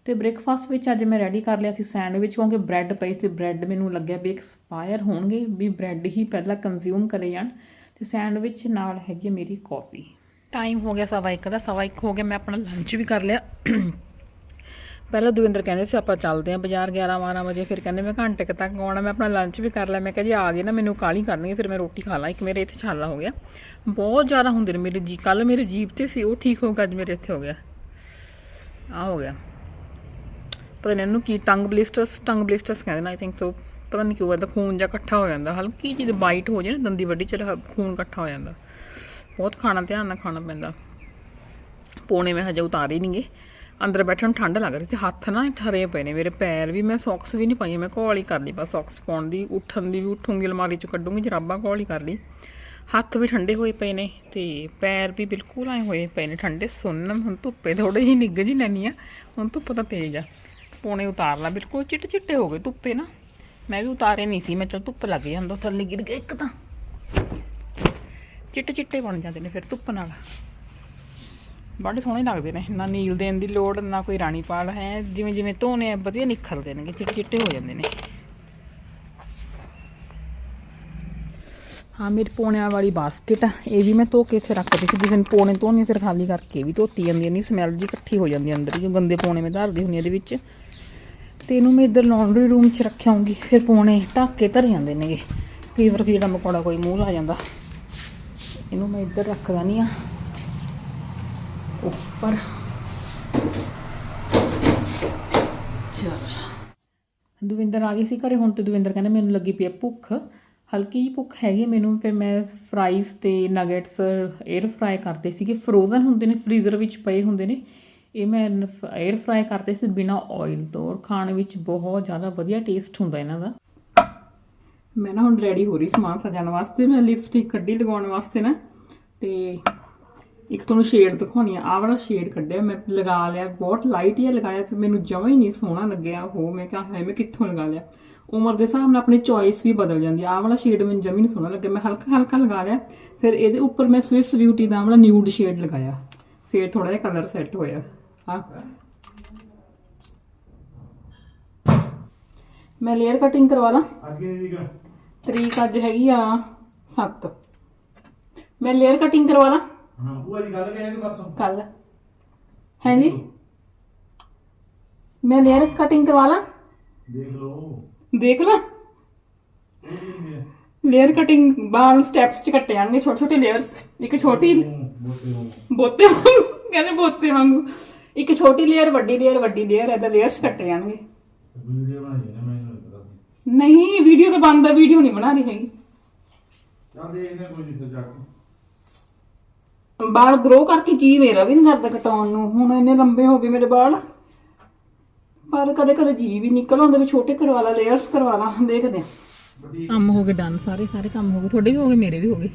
ਤੇ ਬ੍ਰੇਕਫਾਸਟ ਵਿੱਚ ਅੱਜ ਮੈਂ ਰੈਡੀ ਕਰ ਲਿਆ ਸੀ ਸੈਂਡਵਿਚ ਕਿਉਂਕਿ ਬ੍ਰੈਡ ਪਈ ਸੀ ਬ੍ਰੈਡ ਮੈਨੂੰ ਲੱਗਿਆ ਵੀ ਐਕਸਪਾਇਰ ਹੋਣਗੇ, ਵੀ ਬ੍ਰੈਡ ਹੀ ਪਹਿਲਾਂ ਕੰਜ਼ਿਊਮ ਕਰੇ ਜਾਣ। ਤੇ ਸੈਂਡਵਿਚ ਨਾਲ ਹੈਗੀ ਹੈ ਮੇਰੀ ਕਾਫੀ ਟਾਈਮ ਹੋ ਗਿਆ ਸਵਾ ਇੱਕ ਦਾ, ਸਵਾ ਇੱਕ ਹੋ ਗਿਆ, ਮੈਂ ਆਪਣਾ ਲੰਚ ਵੀ ਕਰ ਲਿਆ। ਪਹਿਲਾਂ ਦਵਿੰਦਰ ਕਹਿੰਦੇ ਸੀ, ਆਪਾਂ ਚੱਲਦੇ ਆਂ ਬਾਜ਼ਾਰ 11 12 ਵਜੇ। ਫਿਰ ਕਹਿੰਦੇ, ਮੈਂ ਘੰਟੇ ਤੱਕ ਆਉਣਾ, ਮੈਂ ਆਪਣਾ ਲੰਚ ਵੀ ਕਰ ਲਿਆ। ਮੈਂ ਕਿਹਾ, ਜੀ ਆ ਗਏ ਨਾ, ਮੈਨੂੰ ਕਾਲੀ ਕਰਨੀ ਫਿਰ ਮੈਂ ਰੋਟੀ ਖਾ ਲਾਂ। ਇੱਕ ਮੇਰੇ ਇੱਥੇ ਛਾਲਾ ਹੋ ਗਿਆ। ਬਹੁਤ ਜ਼ਿਆਦਾ ਹੁੰਦੇ ਨੇ ਮੇਰੇ ਜੀ ਕੱਲ ਮੇਰੇ ਜੀਭ ਤੇ ਸੀ, ਉਹ ਠੀਕ ਹੋ ਗਿਆ, ਅੱਜ ਮੇਰੇ ਇੱਥੇ ਹੋ ਗਿਆ। ਆ ਹੋ ਗਿਆ। ਪਤਾ ਨਹੀਂ ਇਹਨੂੰ ਕੀ ਟੰਗ ਬਲਿਸਟਰਸ ਟੰਗ ਬਲਿਸਟਰਸ ਕਹਿੰਦੇ ਨੇ ਆਈ ਥਿੰਕ ਸੋ ਪਤਾ ਨਹੀਂ ਕਿਉਂ ਇਹਦਾ ਖੂਨ ਜਾਂ ਇਕੱਠਾ ਹੋ ਜਾਂਦਾ, ਹਲਕੀ ਜਿਹੀ ਬਾਈਟ ਹੋ ਜਾਏ ਨਾ, ਦੰਦੀ ਵੱਡੀ ਚ ਖੂਨ ਇਕੱਠਾ ਹੋ ਜਾਂਦਾ। ਬਹੁਤ ਖਾਣਾ ਧਿਆਨ ਨਾਲ ਖਾਣਾ ਪੈਂਦਾ। ਪੋਣੇ ਮੈਂ ਹਜੇ ਉਤਾਰੇ ਨਹੀਂਗੇ ਅੰਦਰ ਬੈਠਣ ਨੂੰ ਠੰਡ ਲੱਗ ਰਹੀ ਸੀ, ਹੱਥ ਨਾ ਠਰੇ ਪਏ ਨੇ ਮੇਰੇ, ਪੈਰ ਵੀ, ਮੈਂ ਸੌਕਸ ਵੀ ਨਹੀਂ ਪਾਈਆਂ, ਮੈਂ ਘੋਲ ਹੀ ਕਰ ਲਈ ਬਸ ਸੌਕਸ ਪਾਉਣ ਦੀ, ਉੱਠਣ ਦੀ ਵੀ ਉੱਠੂੰਗੀ, ਅਲਮਾਰੀ ਚੋਂ ਕੱਢੂੰਗੀ ਜਰਾਬਾਂ ਘੋਲ ਹੀ ਕਰ ਲਈ। ਹੱਥ ਵੀ ਠੰਡੇ ਹੋਏ ਪਏ ਨੇ ਤੇ ਪੈਰ ਵੀ ਬਿਲਕੁਲ ਆਏ ਹੋਏ ਪਏ ਨੇ, ਠੰਡੇ ਸੁੰਨ ਹੁਣ ਧੁੱਪੇ ਥੋੜੇ ਜਿਹੀ ਨਿੱਘ ਜੀ ਲੈਣੀ ਆ ਹੁਣ ਧੁੱਪ ਤਾਂ ਤੇਜ਼ ਆ। ਪੋਣੇ ਉਤਾਰ ਲਾ ਬਿਲਕੁਲ ਚਿੱਟੇ ਚਿੱਟੇ ਹੋ ਗਏ ਧੁੱਪੇ ਨਾ। ਮੈਂ ਵੀ ਉਤਾਰੇ ਨਹੀਂ ਸੀ, ਮੈਂ ਚਲ ਧੁੱਪ ਲੱਗ ਜਾਂਦਾ ਥੱਲੇ ਗਿਰ ਗਿਆ ਇੱਕ ਤਾਂ। ਚਿੱਟੇ ਚਿੱਟੇ ਬਣ ਜਾਂਦੇ ਨੇ ਫਿਰ ਧੁੱਪ ਨਾਲ। ਬੜੇ ਸੋਹਣੇ ਲੱਗਦੇ ਨੇ, ਨਾ ਨੀਲ ਦੇਣ ਦੀ ਲੋੜ, ਨਾ ਕੋਈ ਰਾਣੀ ਪਾਲ, ਹੈ, ਜਿਵੇਂ ਜਿਵੇਂ ਧੋਨੇ ਆ, ਵਧੀਆ ਨਿਖਰਦੇ ਨੇਗੇ, ਚਿੱਟੇ ਚਿੱਟੇ ਹੋ ਜਾਂਦੇ ਨੇ। ਹਾਂ, ਮੇਰੀ ਪੋਣਿਆਂ ਵਾਲੀ ਬਾਸਕਟ ਆ ਇਹ ਵੀ ਮੈਂ ਧੋ ਕੇ ਇੱਥੇ ਰੱਖ ਦਿੱਤੀ ਸੀ, ਜਿਸ ਦਿਨ ਪੋਣੇ ਧੋਣੇ ਫਿਰ ਖਾਲੀ ਕਰਕੇ ਵੀ ਧੋਤੀ ਜਾਂਦੀ ਨਹੀਂ ਸਮੈਲ ਜੀ ਇਕੱਠੀ ਹੋ ਜਾਂਦੀ ਆ ਅੰਦਰ ਜੋ ਗੰਦੇ ਪੋਣੇ ਮੈਂ ਧਰਦੀ ਹੁੰਦੀ ਆ ਇਹਦੇ ਵਿੱਚ। ਤੇ ਇਹਨੂੰ ਮੈਂ ਇੱਧਰ ਲਾਂਡਰੀ ਰੂਮ 'ਚ ਰੱਖਿਆਉਂਗੀ, ਫਿਰ ਪੋਣੇ ਢੱਕ ਕੇ ਧਰ ਜਾਂਦੇ ਨੇਗੇ। ਕਈ ਵਾਰ ਕੀੜਾ ਮਕੌੜਾ ਕੋਈ ਮੂੰਹ ਲਾ ਜਾਂਦਾ। ਇਹਨੂੰ ਮੈਂ ਇੱਧਰ ਰੱਖਦਾ ਨਹੀਂ ਆ। ਉੱਪਰ। ਚਲ। ਦਵਿੰਦਰ ਆ ਗਈ ਸੀ ਘਰੇ, ਹੁਣ ਤੇ ਦਵਿੰਦਰ ਕਹਿੰਦਾ ਮੈਨੂੰ ਲੱਗੀ ਪਈ ਆ ਭੁੱਖ। ਹਲਕੀ ਜਿਹੀ ਭੁੱਖ ਹੈਗੀ ਮੈਨੂੰ, ਫਿਰ ਮੈਂ ਫਰਾਈਜ਼ ਤੇ ਨਗੇਟਸ 에ਅਰ ਫਰਾਈ ਕਰਤੇ ਸੀਗੇ। ਫਰੋਜ਼ਨ ਹੁੰਦੇ ਨੇ ਫ੍ਰੀਜ਼ਰ ਵਿੱਚ ਪਏ ਹੁੰਦੇ ਨੇ। ਇਹ ਮੈਂ 에ਅਰ ਫਰਾਈ ਕਰਤੇ ਸੀ ਬਿਨਾ ਆਇਲ ਤੋਂ, ਔਰ ਖਾਣ ਵਿੱਚ ਬਹੁਤ ਜ਼ਿਆਦਾ ਵਧੀਆ ਟੇਸਟ ਹੁੰਦਾ ਇਹਨਾਂ ਦਾ। ਮੈਂ ਨਾ ਹੁਣ ਰੈਡੀ ਹੋ ਰਹੀ ਸਮਾਨ ਸਜਾਉਣ ਵਾਸਤੇ, ਮੈਂ ਲਿਪਸਟਿਕ ਕੱਢੀ ਲਗਾਉਣ ਵਾਸਤੇ ਨਾ, ਤੇ ਇੱਕ ਤੁਹਾਨੂੰ ਸ਼ੇਡ ਦਿਖਾਉਣੀ ਆ ਆਹ ਵਾਲਾ ਸ਼ੇਡ ਕੱਢਿਆ ਮੈਂ ਲਗਾ ਲਿਆ ਬਹੁਤ ਲਾਈਟ ਜਿਹਾ ਲਗਾਇਆ ਤੇ ਮੈਨੂੰ ਜਮਾਂ ਹੀ ਨਹੀਂ ਸੋਹਣਾ ਲੱਗਿਆ ਉਹ ਮੈਂ ਕਿਹਾ ਹੈ ਮੈਂ ਕਿੱਥੋਂ ਲਗਾ ਲਿਆ? ਉਮਰ ਦੇ ਹਿਸਾਬ ਨਾਲ ਆਪਣੀ ਚੋਇਸ ਵੀ ਬਦਲ ਜਾਂਦੀ ਆ ਆਹ ਵਾਲਾ ਸ਼ੇਡ ਮੈਨੂੰ ਜਮੀ ਨਹੀਂ ਸੋਹਣਾ ਲੱਗਿਆ ਮੈਂ ਹਲਕਾ ਹਲਕਾ ਲਗਾ ਲਿਆ ਫਿਰ ਇਹਦੇ ਉੱਪਰ ਮੈਂ ਸਵਿਸ ਬਿਊਟੀ ਦਾ ਆਹ ਵਾਲਾ ਨਿਊਡ ਸ਼ੇਡ ਲਗਾਇਆ ਫਿਰ ਥੋੜਾ ਜਿਹਾ ਕਲਰ ਸੈੱਟ ਹੋਇਆ ਆ ਮੈਂ ਲੇਅਰ ਕਟਿੰਗ ਕਰਵਾ ਲਾਂ। ਅੱਜ ਕਿੰਨੀ ਤਰੀਕ? ਤਰੀਕ ਅੱਜ ਹੈਗੀ ਆ 7 ਮੈਂ ਲੇਅਰ ਕਟਿੰਗ ਕਰਵਾ ਲਾਂ। ਹਾਂ ਭੂਆ ਜੀ ਗੱਲ ਕਰਿਆ ਕਿ ਪਰਸੋਂ? ਕੱਲ ਹੈ ਜੀ ਮੈਂ ਲੇਅਰ ਕਟਿੰਗ ਕਰਵਾ ਲਾਂ। ਦੇਖ ਲਓ। ਦੇਖ ਲਾ। ਲੇਅਰ ਕਟਿੰਗ ਬਾਲ ਸਟੈਪਸ ਚ ਕੱਟੇ ਜਾਣਗੇ ਛੋਟੇ ਛੋਟੇ ਲੇਅਰਸ ਇੱਕ ਛੋਟੀ ਬੋਤੇ ਵਾਂਗੂ ਕਹਿੰਦੇ ਬੋਤੇ ਵਾਂਗੂ। ਇੱਕ ਛੋਟੀ ਲੇਅਰ ਵੱਡੀ ਲੇਅਰ ਵੱਡੀ ਲੇਅਰ ਐਦਾਂ ਲੇਅਰਸ ਕੱਟੇ ਜਾਣਗੇ। ਵੀਡੀਓ ਬਣਾਈ ਮੈਂ ਨਹੀਂ ਵੀਡੀਓ ਤਾਂ ਬੰਦ ਆ ਵੀਡੀਓ ਨਹੀਂ ਬਣਾ ਰਹੀ ਹੈਗੀ। ਚੱਲ ਦੇਖਦੇ ਕੋਈ ਨਹੀਂ ਫਿਰ ਜਾ ਕੇ। ਬਾਲ ਗਰੋ ਕਰਕੇ ਜੀ ਮੇਰਾ ਵੀ ਨਹੀਂ ਕਰਦਾ ਕਟਾਉਣ ਨੂੰ। ਹੁਣ ਇੰਨੇ ਲੰਬੇ ਹੋ ਗਏ ਮੇਰੇ ਬਾਲ ਪਰ ਕਦੇ ਕਦੇ ਜੀ ਵੀ ਨਿਕਲ ਆਉਂਦੇ ਵੀ ਛੋਟੇ ਕਰਵਾ ਲਾ ਲੇਅਰਸ ਕਰਵਾ ਲਾ ਦੇਖਦੇ ਆ ਕੰਮ ਹੋ ਗਏ ਡਨ ਸਾਰੇ ਸਾਰੇ ਕੰਮ ਹੋ ਗਏ। ਤੁਹਾਡੇ ਵੀ ਹੋ ਗਏ ਮੇਰੇ ਵੀ ਹੋ ਗਏ।